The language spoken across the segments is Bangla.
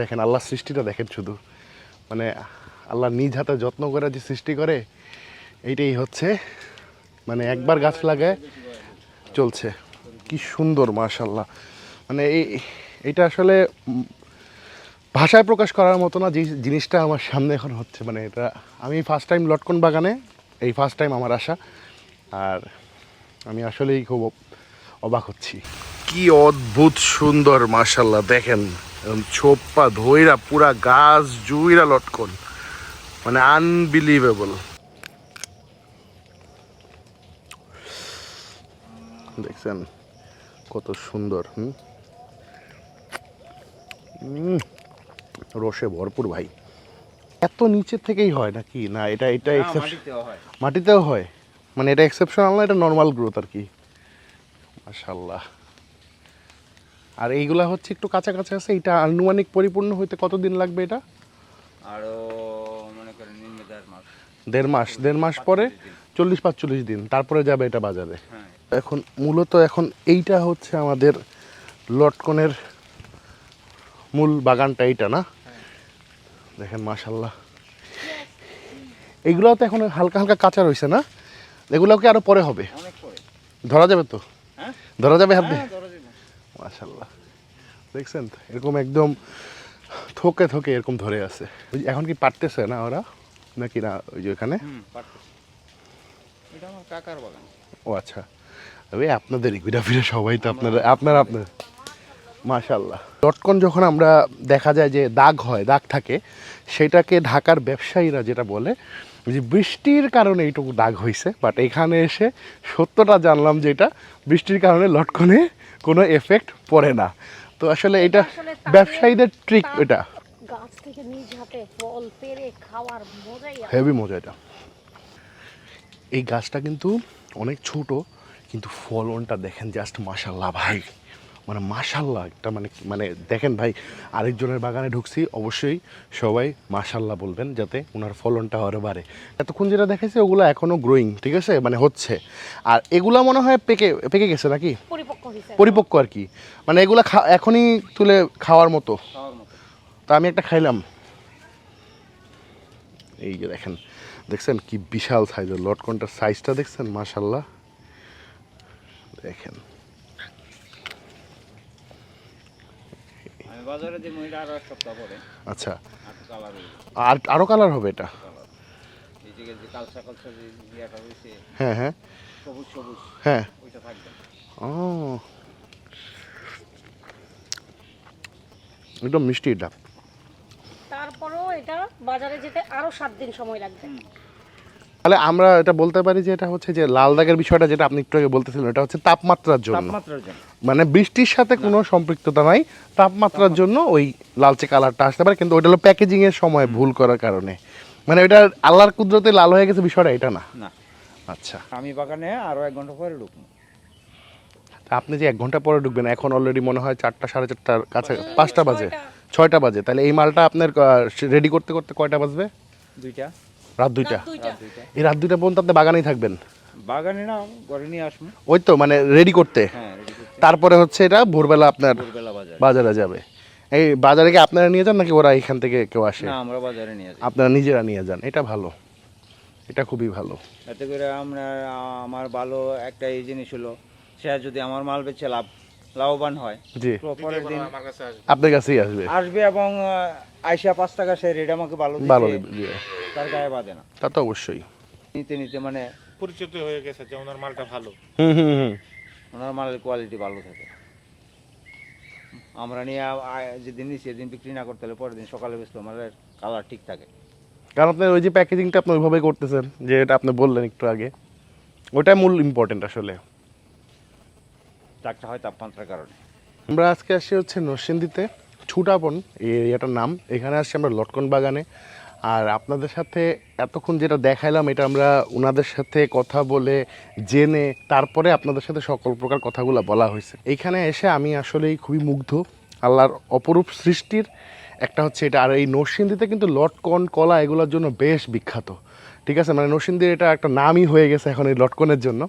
দেখেন, আল্লাহ সৃষ্টিটা দেখেন শুধু। মানে আল্লাহ নিজ হাতে যত্ন করে যে সৃষ্টি করে, এইটাই হচ্ছে মানে একবার গাছ লাগায় চলছে। কি সুন্দর মাশাল্লাহ মানে এই এটা আসলে ভাষায় প্রকাশ করার মতো না, যে জিনিসটা আমার সামনে এখন হচ্ছে। মানে এটা, আমি ফার্স্ট টাইম লটকন বাগানে, এই ফার্স্ট টাইম আমার আসা। আর আমি আসলেই খুব অবাক হচ্ছি। কি অদ্ভুত সুন্দর মাশাল্লাহ দেখেন। ছোপ্পা ধইরা পুরা গাছ জুইরা লটকন। মানে আনবিলিভেবল দেখছেন? কত সুন্দর হুম? রসে ভরপুর ভাই। এত নিচের থেকেই হয় নাকি? না এটা এটা মাটিতেও হয়। মাটিতেও হয়? মানে এটা এক্সেপশনাল না এটা নর্মাল গ্রোথ আর কি? মাশাল্লাহ আর এইগুলা হচ্ছে একটু কাঁচা কাঁচা আছে এটা আনুমানিক পরিপূর্ণ হইতে কতদিন লাগবে এটা? আরও মনে করেন দেড় মাস। দেড় মাস পরে চল্লিশ পাঁচচল্লিশ দিন তারপরে যাবে এটা বাজারে। হ্যাঁ। এখন মূলত এখন এইটা হচ্ছে আমাদের লটকনের মূল বাগানটা এইটা না? দেখেন মাশাল্লাহ এইগুলাও তো এখন হালকা হালকা কাঁচা রয়েছে না? এগুলাও কি আরও পরে হবে? ধরা যাবে তো? হ্যাঁ। ধরা যাবে হাত হ্যাঁ। মাশাল্লাহ দেখছেন? এরকম একদম থোকে থোকে এরকম ধরে আছে। ওই এখন কি পারতেছে না ওরা? নাকি না ওই যে ওখানে? কাকার বাগান। ও আচ্ছা। ওই আপনাদেরই ঘুরে ফিরে সবাই তো আপনারা আপনার আপনার। মাশাল্লাহ লটকন যখন আমরা দেখা যায় যে দাগ হয় দাগ থাকে সেটাকে ঢাকার ব্যবসায়ীরা যেটা বলে যে বৃষ্টির কারণে এইটুকু দাগ হয়েছে বাট এখানে এসে সত্যটা জানলাম যে এটা বৃষ্টির কারণে লটকনে কোনো এফেক্ট পড়ে না। তো আসলে এটা ব্যবসায়ীদের ট্রিক এটা। গাছ থেকে নিজ হাতে ফল পেরে খাওয়ার মজাই হেভি মজা এটা। এই গাছটা কিন্তু অনেক ছোট কিন্তু ফলনটা দেখেন জাস্ট মাসাল্লাহ ভাই। মানে মাশাল্লাহ একটা মানে মানে দেখেন ভাই আরেকজনের বাগানে ঢুকছি অবশ্যই সবাই মাশাল্লাহ বলবেন যাতে ওনার ফলনটা আরও বাড়ে। এতক্ষণ যেটা দেখেছি ওগুলো এখনও গ্রোয়িং ঠিক আছে? মানে হচ্ছে। আর এগুলো মনে হয় পেকে পেকে গেছে নাকি? পরিপক্ক পরিপক্ক আর কি। মানে এগুলো খা- এখনই তুলে খাওয়ার মতো। খাওয়ার মতো। তা আমি একটা খাইলাম। এই যে দেখেন দেখছেন কি বিশাল সাইজের লটকনটার সাইজটা দেখছেন? মাশাল্লাহ। দেখেন। বাজারে দিব এটা আরও এক সপ্তাহ পরে আচ্ছা। আর আর আরও কালার হবে এটা? কালার। এই যে যে কালসা কালসা যে ইয়েটা হয়েছে হ্যাঁ হ্যাঁ। সবুজ সবুজ হ্যাঁ। ওইটা থাকবে। ও। একদম মিষ্টি এটা। তারপরেও এটা বাজারে যেতে আরও সাত দিন সময় লাগবে। তাহলে আমরা এটা বলতে পারি যে এটা হচ্ছে যে লাল দাগের বিষয়টা যেটা আপনি একটু আগে বলতেছিলেন এটা হচ্ছে তাপমাত্রার জন্য। মানে বৃষ্টির সাথে কোনো সম্পৃক্ততা নাই তাপমাত্রার জন্য ওই লালচে কালারটা আসতে পারে কিন্তু ওইটা হলো প্যাকেজিং এর সময় ভুল করার কারণে। মানে ওইটা আল্লাহর কুদরতে লাল হয়ে গেছে বিষয়টা এটা না? না। আচ্ছা। আমি বাগানে আরও এক ঘণ্টা পরে ঢুকবো। তা আপনি যে এক ঘণ্টা পরে ঢুকবেন এখন অলরেডি মনে হয় চারটা সাড়ে চারটার কাছে পাঁচটা বাজে। ছয়টা। বাজে। তাহলে এই মালটা আপনার রেডি করতে করতে কয়টা বাজবে? দুইটা। রাত দুইটা। দুইটা রাত দুইটা। এই রাত দুইটা পর্যন্ত আপনি বাগানেই থাকবেন? বাগানে না ঘরে নিয়ে আসব। ওই তো মানে রেডি করতে। হ্যাঁ রেডি করতে। তারপরে হচ্ছে এটা ভোরবেলা আপনার ভোরবেলা বাজারে। বাজারে যাবে। এই বাজারে কি আপনারা নিয়ে যান নাকি ওরা এখান থেকে কেউ আসে? না আমরা বাজারে নিয়ে যাই। আপনারা নিজেরা নিয়ে যান এটা ভালো। এটা খুবই ভালো। এতে করে আমরা আমার ভালো একটা এই জিনিস হলো সে যদি আমার মাল বেচে লাভ লাভবান হয়। জি। পরের দিন আপনার কাছেই আসবে। আসবে এবং আইসা পাঁচ টাকা সে রেট আমাকে ভালো ভালো দিবে। তার গায়ে বাঁধে না। তা তো অবশ্যই। নিতে নিতে মানে পরিচিত হয়ে গেছে যে ওনার মালটা ভালো। হুম হুম হুম। ওনার মালের কোয়ালিটি ভালো থাকে। আমরা নিয়ে যেদিন নিচ্ছি সেদিন বিক্রি না করতে হলে পরের দিন সকালে বেসলো মালের কালার ঠিক থাকে। কারণ আপনার ওই যে প্যাকেজিংটা আপনি ওইভাবে করতেছেন যে এটা আপনি বললেন একটু আগে ওটাই মূল ইম্পর্টেন্ট আসলে। চাকটা হয় তাপমাত্রার কারণে। আমরা আজকে আসি হচ্ছে নরসিংদীতে ছুটাপন এই এরিয়াটার নাম। এখানে আসছি আমরা লটকন বাগানে। আর আপনাদের সাথে এতক্ষণ যেটা দেখাইলাম, এটা আমরা ওনাদের সাথে কথা বলে জেনে তারপরে আপনাদের সাথে সকল প্রকার কথাগুলো বলা হয়েছে। এইখানে এসে আমি আসলেই খুবই মুগ্ধ। আল্লাহর অপরূপ সৃষ্টির একটা হচ্ছে এটা। আর এই নরসিংদীতে কিন্তু লটকন, কলা এগুলোর জন্য বেশ বিখ্যাত। ঠিক আছে? মানে নরসিংদীর এটা একটা নামই হয়ে গেছে এখন এই লটকনের জন্য।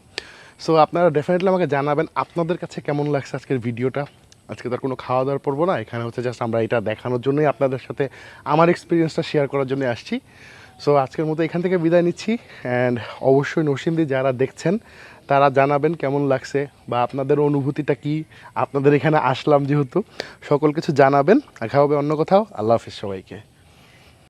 সো আপনারা ডেফিনেটলি আমাকে জানাবেন আপনাদের কাছে কেমন লাগছে আজকের ভিডিওটা। আজকে তার কোনো খাওয়া দাওয়ার পড়ব না, এখানে হচ্ছে জাস্ট আমরা এটা দেখানোর জন্যই আপনাদের সাথে আমার এক্সপিরিয়েন্সটা শেয়ার করার জন্য আসছি। সো আজকের মতো এখান থেকে বিদায় নিচ্ছি অ্যান্ড অবশ্যই নসিন্দি যারা দেখছেন, তারা জানাবেন কেমন লাগছে বা আপনাদের অনুভূতিটা কি, আপনাদের এখানে আসলাম যেহেতু, সকল কিছু জানাবেন, দেখা হবে অন্য কোথাও, আল্লাহ হাফিজ সবাইকে।